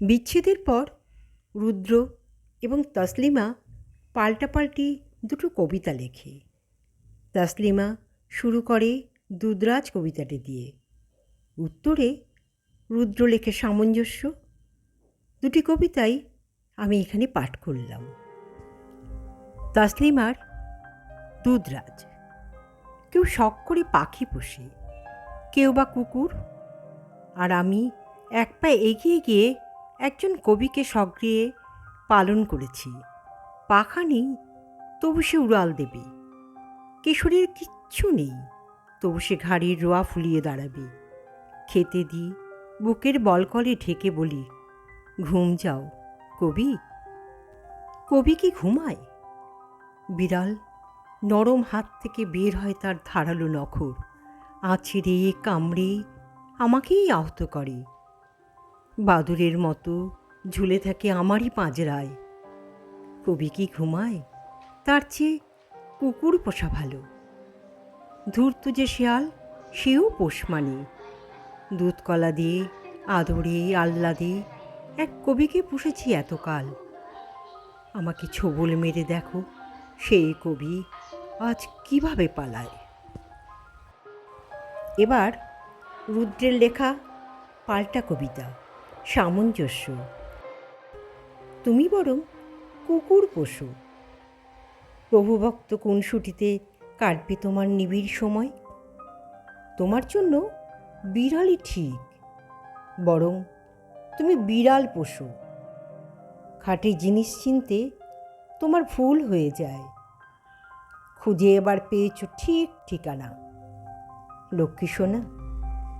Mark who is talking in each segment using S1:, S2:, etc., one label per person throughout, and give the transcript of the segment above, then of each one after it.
S1: বিচ্ছেদের পর রুদ্র এবং তসলিমা পাল্টাপাল্টি দুটো কবিতা লেখে। তসলিমা শুরু করে দুধরাজ কবিতাটি দিয়ে। উত্তরে রুদ্র লেখে সামঞ্জস্য। দুটি কবিতাই আমি এখানে পাঠ করলাম। তসলিমার দুধরাজ কেউ শখ করে পাখি পোষে, কেউ বা কুকুর, আর আমি এক পায়ে এগিয়ে গিয়ে একজন কবিকে সক্রিয়ে পালন করেছি। পাখা নেই, তবু সে উড়াল দেবে। কিশোরীর কিচ্ছু নেই, তবু সে ঘাড়ির রোয়া ফুলিয়ে দাঁড়াবে। খেতে দিই বুকের বলকলে ঢেকে বলি, ঘুম যাও, কবি। কবি কি ঘুমায়? বিড়াল নরম হাত থেকে বের হয় তার ধারালো নখর। আছড়ে কামড়ে আমাকেই আহত করে। বাদুরের মতো ঝুলে থাকে আমারই পাঁজরায়। কবি কি ঘুমায়? তার চেয়ে কুকুর পোষা ভালো। ধূর্ত যে শিয়াল, সেও পোষ মানে। দুধকলা দিয়ে, আদরে, আহ্লাদে এক কবিকে পুষেছি এতকাল। আমাকে ছোবল মেরে দেখো সেই কবি আজ কীভাবে পালায়? এবার রুদ্রের লেখা পাল্টা কবিতা। সামঞ্জস্য। তুমি বরং কুকুর পশু। প্রভুভক্ত কোন ছুটিতে কাটবে তোমার নিবিড় সময়? তোমার জন্য বিড়ালই ঠিক, বরং তুমি বিড়াল পশু। খাঁটি জিনিস চিনতে তোমার ভুল হয়ে যায়। খুঁজে এবার পেয়েছ ঠিক ঠিকানা। লক্ষ্মী সোনা,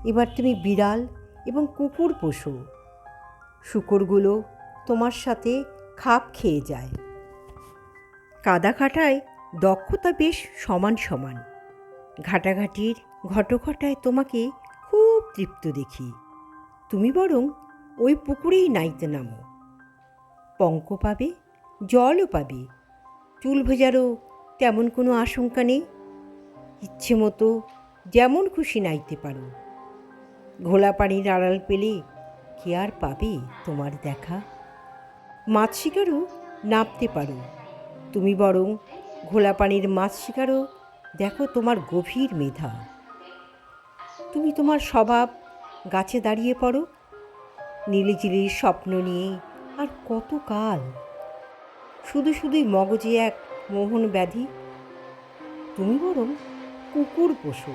S1: এবার তুমি বিড়াল এবং কুকুর পশু। শুকরগুলো তোমার সাথে খাপ খেয়ে যায়। কাদা ঘাটায় দক্ষতা বেশ সমান সমান। ঘাটাঘাটির ঘটঘটায় তোমাকে খুব তৃপ্ত দেখি। তুমি বরং ওই পুকুরেই নাইতে নামো। পঙ্ক পাবে, জলও পাবে। চুল ভেজারও তেমন কোনো আশঙ্কা নেই। ইচ্ছে মতো যেমন খুশি নাইতে পারো। ঘোলা পানির আড়াল পেলে কে আর পাবে তোমার দেখা? মাছ শিকারও নামতে পারো। তুমি বরং ঘোলা পানির মাছ শিকারও দেখো তোমার গভীর মেধা। তুমি তোমার স্বভাব গাছে দাঁড়িয়ে পড়ো। নীলিচিলির স্বপ্ন নিয়ে আর কত কাল? শুধু শুধুই মগজে এক মোহন ব্যাধি। তুমি বরং কুকুর পশু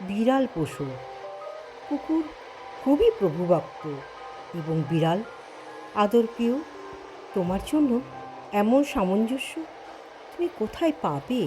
S1: বিড়াল পশু কুকুর খুবই প্রভুভক্ত এবং বিড়াল আদর প্রিয় তোমার জন্য এমন সামঞ্জস্য তুমি কোথায় পাবে?